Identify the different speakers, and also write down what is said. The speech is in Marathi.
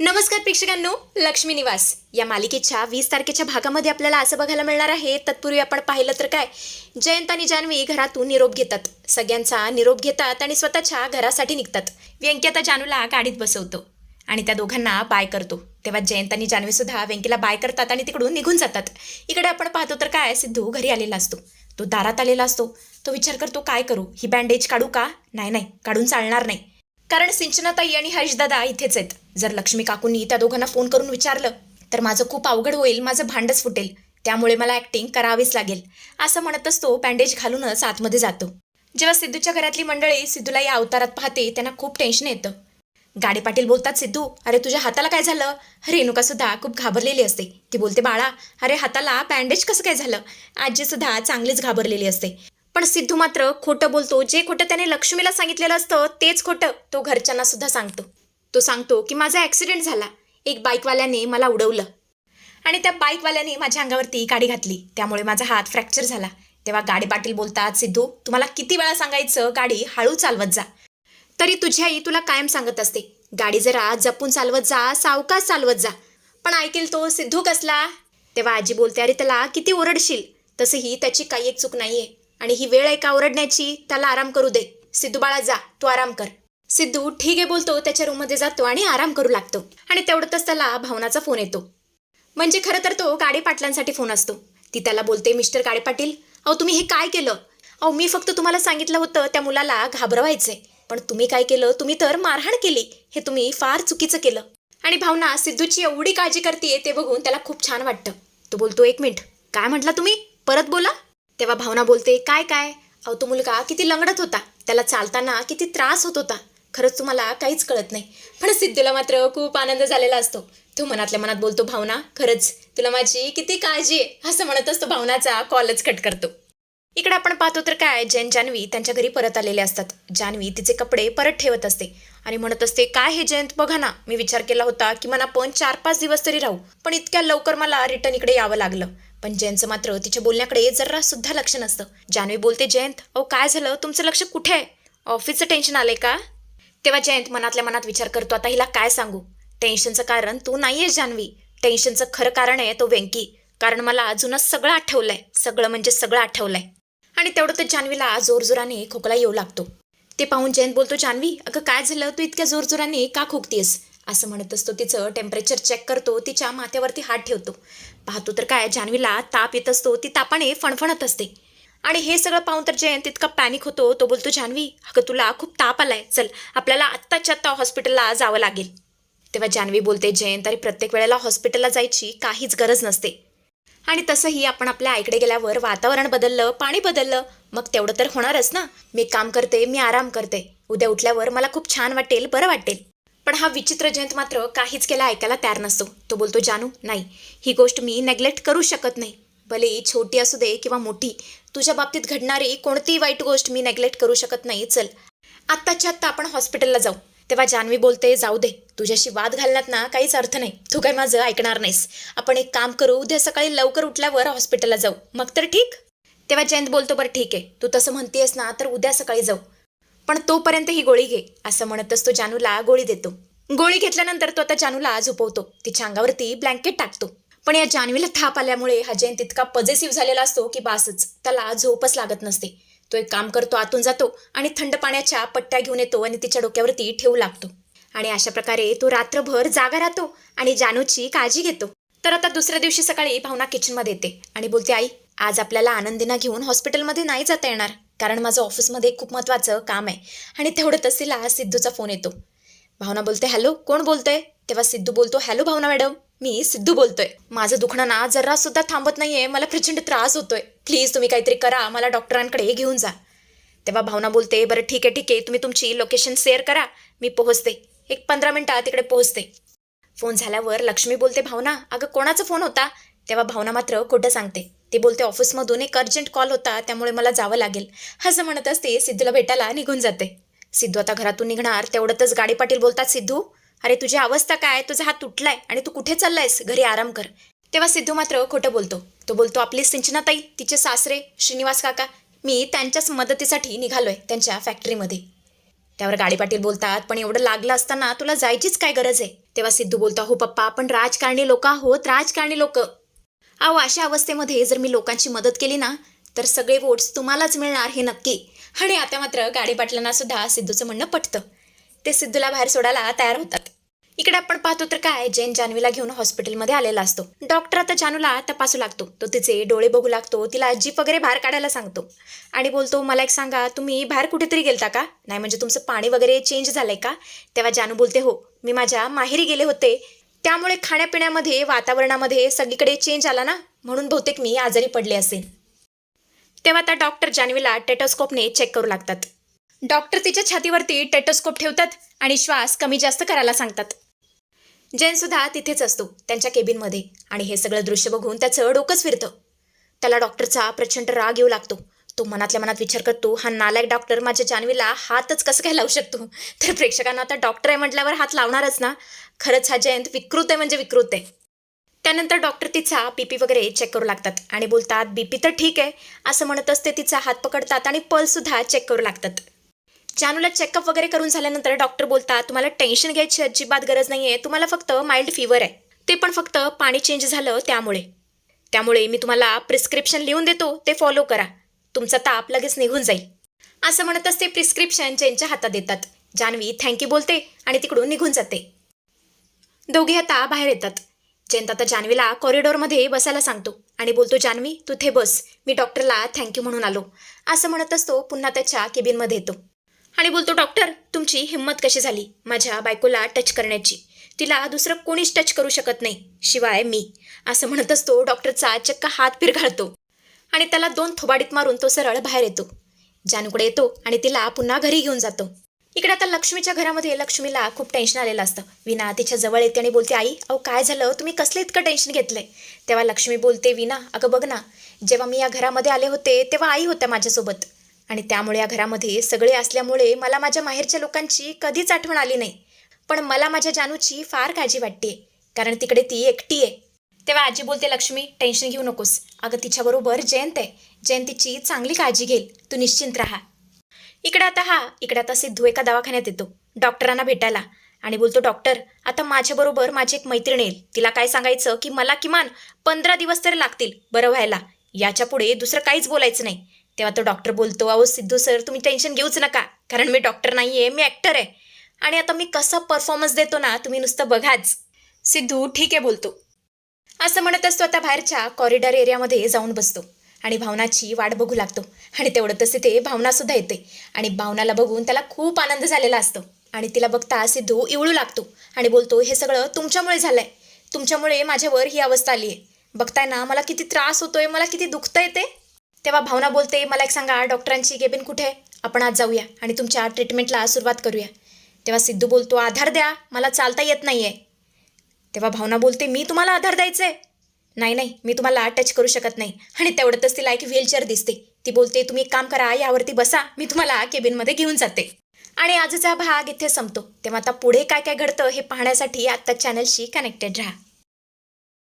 Speaker 1: नमस्कार प्रेक्षकांनो लक्ष्मी निवास. या मालिकेच्या वीस तारखेच्या भागामध्ये आपल्याला असं बघायला मिळणार आहे तत्पूर्वी आपण पाहिलं तर काय? जयंत आणि जान्हवी घरातून निरोप घेतात. सगळ्यांचा निरोप घेतात आणि स्वतःच्या घरासाठी निघतात. व्यंकी आता जानूला गाडीत बसवतो आणि त्या दोघांना बाय करतो. तेव्हा जयंत आणि जान्हवी सुद्धा व्यंकीला बाय करतात आणि तिकडून निघून जातात. इकडे आपण पाहतो तर काय? सिद्धू घरी आलेला असतो. तो दारात आलेला असतो. तो विचार करतो काय करू? ही बँडेज काढू का? नाही नाही काढून चालणार नाही. कारण सिंचनाताई आणि हर्षदादा इथेच आहेत. जर लक्ष्मी काकूंनी त्या दोघांना फोन करून विचारलं तर माझं खूप अवघड होईल माझं भांडच फुटेल. त्यामुळे मला ॲक्टिंग करावीच लागेल. असं म्हणतच तो बँडेज घालूनच आतमध्ये जातो. जेव्हा सिद्धूच्या घरातली मंडळी सिद्धूला या अवतारात पाहते त्यांना खूप टेन्शन येतं. गाडी पाटील बोलतात सिद्धू अरे तुझ्या हाताला काय झालं? रेणुका सुद्धा खूप घाबरलेली असते. ती बोलते बाळा अरे हाताला बँडेज कसं काय झालं? आजी सुद्धा चांगलीच घाबरलेली असते. पण सिद्धू मात्र खोटं बोलतो. जे खोटं त्याने लक्ष्मीला सांगितलेलं असतं तेच खोटं तो घरच्यांना सुद्धा सांगतो. तो सांगतो की माझा ॲक्सिडेंट झाला. एक बाईकवाल्याने मला उडवलं. आणि त्या बाईकवाल्याने माझ्या अंगावरती गाडी घातली. त्यामुळे माझा हात फ्रॅक्चर झाला. तेव्हा गाडी पाटील बोलतात सिद्धू तुम्हाला किती वेळा सांगायचं गाडी हळू चालवत जा. तरी तुझी आई तुला कायम सांगत असते. गाडी जरा जपून चालवत जा सावकाश चालवत जा. पण ऐकेल तो सिद्धू कसला? तेव्हा आजी बोलते अरे त्याला किती ओरडशील. तसंही त्याची काही एक चूक नाहीये. आणि ही वेळ आहे का ओरडण्याची? त्याला आराम करू दे. सिद्धू बाळा जा. तू आराम कर. सिद्धू ठीक आहे बोलतो त्याच्या रूममध्ये जातो आणि आराम करू लागतो. आणि तेवढ्यातच त्याला भावनाचा फोन येतो. म्हणजे खरं तर तो गाडे पाटलांसाठी फोन असतो. ती त्याला बोलते मिस्टर गाडे पाटील अहो तुम्ही हे काय केलं? अहो मी फक्त तुम्हाला सांगितलं होतं त्या मुलाला घाबरवायचंय. पण तुम्ही काय केलं? तुम्ही तर मारहाण केली. हे तुम्ही फार चुकीचं केलं. आणि भावना सिद्धूची एवढी काळजी करते ते बघून त्याला खूप छान वाटतं. तो बोलतो एक मिनिट. काय म्हटला तुम्ही? परत बोला. तेव्हा भावना बोलते काय काय? अहो तो मुलगा किती लंगडत होता. त्याला चालताना किती त्रास होत होता. खरंच तुम्हाला काहीच कळत नाही. पण सिद्धूला मात्र खूप आनंद झालेला असतो. तो मनातल्या मनात बोलतो भावना खरंच तुला माझी किती काळजी आहे असं म्हणत असतो भावनाचा कॉलच कट करतो. इकडे आपण पाहतो तर काय जैन जान्हवी त्यांच्या घरी परत आलेले असतात. जान्हवी तिचे कपडे परत ठेवत असते आणि म्हणत असते काय हे जयंत बघा ना मी विचार केला होता की मला पण चार पाच दिवस तरी राहू. पण इतक्या लवकर मला रिटर्न इकडे यावं लागलं. पण जयंतचं मात्र तिच्या बोलण्याकडे जरा सुद्धा लक्ष नसतं. जान्हवी बोलते जयंत अहो काय झालं? तुमचं लक्ष कुठे आहे? ऑफिसचं टेन्शन आलंय का? तेव्हा जयंत मनातल्या मनात विचार करतो आता हिला काय सांगू? टेन्शनचं कारण तू नाहीयेस जान्हवी टेन्शनचं खरं कारण आहे तो व्यंकी. कारण मला अजूनच सगळं आठवलंय. सगळं म्हणजे सगळं आठवलंय. आणि तेवढं तर जान्हवीला जोरजोराने खोकला येऊ लागतो. ते पाहून जयंत बोलतो जान्हवी अगं काय झालं? तू इतक्या जोरजोराने का खोकतीयस? असं म्हणत असतो तिचं टेम्परेचर चेक करतो तिच्या माथ्यावरती हात ठेवतो. पाहतो तर काय जान्हवीला ताप येत असतो ती तापाने फणफणत असते. आणि हे सगळं पाहून तर जयंत इतका पॅनिक होतो तो बोलतो जान्हवी अगं तुला खूप ताप आलाय चल आपल्याला आत्ताच्या आत्ता हॉस्पिटलला जावं लागेल. तेव्हा जान्हवी बोलते जयंत अरे प्रत्येक वेळेला हॉस्पिटलला जायची काहीच गरज नसते. आणि तसंही आपण आपल्या आईकडे गेल्यावर वातावरण बदललं पाणी बदललं मग तेवढं तर होणारच ना. मी काम करते मी आराम करते. उद्या उठल्यावर मला खूप छान वाटेल बरं वाटेल. पण हा विचित्र जयंत मात्र काहीच केला ऐकायला तयार नसतो. तो बोलतो जानू नाही ही गोष्ट मी नेग्लेक्ट करू शकत नाही. भले छोटी असू दे किंवा मोठी तुझ्या बाबतीत घडणारी कोणतीही वाईट गोष्ट मी नेग्लेक्ट करू शकत नाही. चल आत्ताच्या आत्ता आपण हॉस्पिटलला जाऊ. तेव्हा जान्हवी बोलते जाऊ दे तुझ्याशी वाद घालण्यात ना काहीच अर्थ नाही. तू काय माझं ऐकणार नाहीस. आपण एक काम करू उद्या सकाळी लवकर उठल्यावर हॉस्पिटलला जाऊ. मग तर ठीक? तेव्हा जयंत बोलतो बरं ठीक आहे. तू तसं म्हणतेस ना तर उद्या सकाळी जाऊ. पण तोपर्यंत ही गोळी घे असं म्हणतच तो जानूला गोळी देतो. गोळी घेतल्यानंतर तो आता जानूला झोपवतो. तिच्या अंगावरती ब्लँकेट टाकतो. पण या जान्हवीला थाप आल्यामुळे हा जैन इतका पजेसिव्ह झालेला असतो की बासच त्याला झोपच लागत नसते. तो एक काम करतो आतून जातो आणि थंड पाण्याच्या पट्ट्या घेऊन येतो आणि तिच्या डोक्यावरती ठेवू लागतो. आणि अशा प्रकारे तो रात्रभर जागा राहतो आणि जानूची काळजी घेतो. तर आता दुसऱ्या दिवशी सकाळी भावना किचनमध्ये येते आणि बोलते आई आज आपल्याला आनंदीना घेऊन हॉस्पिटलमध्ये नाही जाता येणार. कारण माझं ऑफिसमध्ये खूप महत्त्वाचं काम आहे. आणि तेवढं तिला सिद्धूचा फोन येतो. भावना बोलते हॅलो कोण बोलतोय? तेव्हा सिद्धू बोलतो हॅलो भावना मॅडम मी सिद्धू बोलतोय. माझं दुखणं ना जरा सुद्धा थांबत नाहीये. मला प्रचंड त्रास होतोय. प्लीज तुम्ही काहीतरी करा. मला डॉक्टरांकडे घेऊन जा. तेव्हा भावना बोलते बरं ठीक आहे ठीक आहे. तुम्ही तुमची लोकेशन शेअर करा. मी पोहोचते. एक पंधरा मिनटात तिकडे पोहोचते. फोन झाल्यावर लक्ष्मी बोलते भावना अगं कोणाचा फोन होता? तेव्हा भावना मात्र खोटं सांगते. ते बोलते ऑफिसमधून एक अर्जंट कॉल होता त्यामुळे मला जावं लागेल. असं म्हणत असते सिद्धूला भेटायला निघून जाते. सिद्धू आता घरातून निघणार तेवढ्यातच गाडी पाटील बोलतात सिद्धू. अरे तुझी अवस्था काय? तुझा हात तुटलाय आणि तू कुठे चाललायस? घरी आराम कर. तेव्हा सिद्धू मात्र खोटं बोलतो. तो बोलतो आपली सिंचनाताई तिचे सासरे श्रीनिवास काका मी त्यांच्याच मदतीसाठी निघालोय त्यांच्या फॅक्टरीमध्ये. त्यावर गाडी पाटील बोलतात पण एवढं लागलं असताना तुला जायचीच काय गरज आहे? तेव्हा सिद्धू बोलतो हो पप्पा आपण राजकारणी लोक आहोत राजकारणी लोक. अहो अशा अवस्थेमध्ये जर मी लोकांची मदत केली ना तर सगळे वोट्स तुम्हालाच मिळणार हे नक्की. आणि आता मात्र गाडी पाटलांना सुद्धा सिद्धूचं म्हणणं पटतं. ते सिद्धूला बाहेर सोडायला तयार होतात. इकडे आपण पाहतो तर काय जैन जान्हवीला घेऊन हॉस्पिटलमध्ये आलेला असतो. डॉक्टर आता जानूला तपासू लागतो. तो तिचे डोळे बघू लागतो तिला जीप वगैरे बाहेर काढायला सांगतो. आणि बोलतो मला एक सांगा तुम्ही बाहेर कुठेतरी गेलता का? नाही म्हणजे तुमचं पाणी वगैरे चेंज झालंय का? तेव्हा जानू बोलते हो मी माझ्या माहेरी गेले होते. त्यामुळे खाण्यापिण्यामध्ये वातावरणामध्ये सगळीकडे चेंज आला ना? म्हणून बहुतेक मी आजारी पडले असेल तेव्हा आता डॉक्टर जान्हवीला टेटोस्कोपने चेक करू लागतात. डॉक्टर तिच्या छातीवरती टेटोस्कोप ठेवतात आणि श्वास कमी जास्त करायला सांगतात. जैन सुद्धा तिथेच असतो त्यांच्या केबिनमध्ये आणि हे सगळं दृश्य बघून त्याचं डोकंच फिरतं त्याला डॉक्टरचा प्रचंड राग येऊ लागतो. तो मनातल्या मनात विचार करतो हा नालायक डॉक्टर माझ्या जान्हवीला हातच कसं काय लावू शकतो? तर प्रेक्षकांना आता डॉक्टर आहे म्हटल्यावर हात लावणारच ना? खरंच हा जयंत विकृत आहे म्हणजे विकृत आहे. त्यानंतर डॉक्टर तिचा बीपी वगैरे चेक करू लागतात आणि बोलतात बीपी तर ठीक आहे. असं म्हणतच ते तिचा हात पकडतात आणि पल्ससुद्धा चेक करू लागतात. जानूला चेकअप वगैरे करून झाल्यानंतर डॉक्टर बोलतात तुम्हाला टेन्शन घ्यायची अजिबात गरज नाही आहे तुम्हाला फक्त माइल्ड फिवर आहे. ते पण फक्त पाणी चेंज झालं त्यामुळे. त्यामुळे मी तुम्हाला प्रिस्क्रिप्शन लिहून देतो ते फॉलो करा. तुमचा ताप लगेच निघून जाईल. असं म्हणतच ते प्रिस्क्रिप्शन ज्यांच्या हातात देतात. जान्हवी थँक्यू बोलते आणि तिकडून निघून जाते. दोघे आता बाहेर येतात. जयंत आता जान्हवीला कॉरिडॉरमध्ये बसायला सांगतो आणि बोलतो जान्हवी तू थे बस. मी डॉक्टरला थँक्यू म्हणून आलो. असं म्हणतच तो पुन्हा त्याच्या केबिनमध्ये येतो. आणि बोलतो डॉक्टर तुमची हिंमत कशी झाली माझ्या बायकोला टच करण्याची? तिला दुसरं कोणीच टच करू शकत नाही शिवाय मी. असं म्हणतच तो डॉक्टरचा चक्क हात पिरघाळतो. आणि त्याला दोन थोबाडीत मारून तो सरळ बाहेर येतो. जानूकडे येतो आणि तिला पुन्हा घरी घेऊन जातो. इकडे आता लक्ष्मीच्या घरामध्ये लक्ष्मीला खूप टेन्शन आलेलं असतं. विना तिच्या जवळ येते आणि बोलते आई अहो काय झालं? तुम्ही कसलं इतकं टेन्शन घेतलंय? तेव्हा लक्ष्मी बोलते विना अगं बघ ना जेव्हा मी या घरामध्ये आले होते तेव्हा आई होत्या माझ्यासोबत. आणि त्यामुळे या घरामध्ये सगळे असल्यामुळे मला माझ्या माहेरच्या लोकांची कधीच आठवण आली नाही. पण मला माझ्या जानूची फार काळजी वाटते कारण तिकडे ती एकटी आहे. तेव्हा आजी बोलते लक्ष्मी टेन्शन घेऊ नकोस. अगं तिच्याबरोबर जयंत आहे. जयंतीची चांगली काळजी घेईल. तू निश्चिंत राहा. इकडे आता हा इकडे आता सिद्धू एका दवाखान्यात येतो. डॉक्टरांना भेटायला. आणि बोलतो डॉक्टर आता माझ्याबरोबर माझी एक मैत्रीण येईल. तिला काय सांगायचं की मला किमान पंधरा दिवस तरी लागतील बरं व्हायला. याच्यापुढे दुसरं काहीच बोलायचं नाही. तेव्हा तो डॉक्टर बोलतो अहो सिद्धू सर तुम्ही टेन्शन घेऊच नका. कारण मी डॉक्टर नाही आहे मी ॲक्टर आहे. आणि आता मी कसा परफॉर्मन्स देतो ना तुम्ही नुसतं बघाच. सिद्धू ठीक आहे बोलतो. असं म्हणतच तो आता बाहेरच्या कॉरिडॉर एरियामध्ये जाऊन बसतो. आणि भावनाची वाट बघू लागतो. आणि तेवढं तिथे भावनासुद्धा येते. आणि भावनाला बघून त्याला खूप आनंद झालेला असतो. आणि तिला बघता सिद्धू इवळू लागतो. आणि बोलतो हे सगळं तुमच्यामुळे झालं आहे तुमच्यामुळे माझ्यावर ही अवस्था आली आहे. बघताय ना मला किती त्रास होतोय मला किती दुखतंय येते तेव्हा भावना बोलते मला एक सांगा डॉक्टरांची केबिन कुठे आहे? आपण आज जाऊया आणि तुमच्या ट्रीटमेंटला सुरुवात करूया. तेव्हा सिद्धू बोलतो आधार द्या मला चालता येत नाही आहे तेव्हा भावना बोलते मी तुम्हाला आधार द्यायचंय. नाही नाही मी तुम्हाला टच करू शकत नाही. आणि तेवढ्यातच तिला एक व्हीलचेअर दिसते. ती बोलते तुम्ही एक काम करा यावरती बसा मी तुम्हाला केबिनमध्ये घेऊन जाते. आणि आजचा भाग इथे संपतो. तेव्हा आता पुढे काय काय घडतं हे पाहण्यासाठी आत्ता चॅनलशी कनेक्टेड राहा.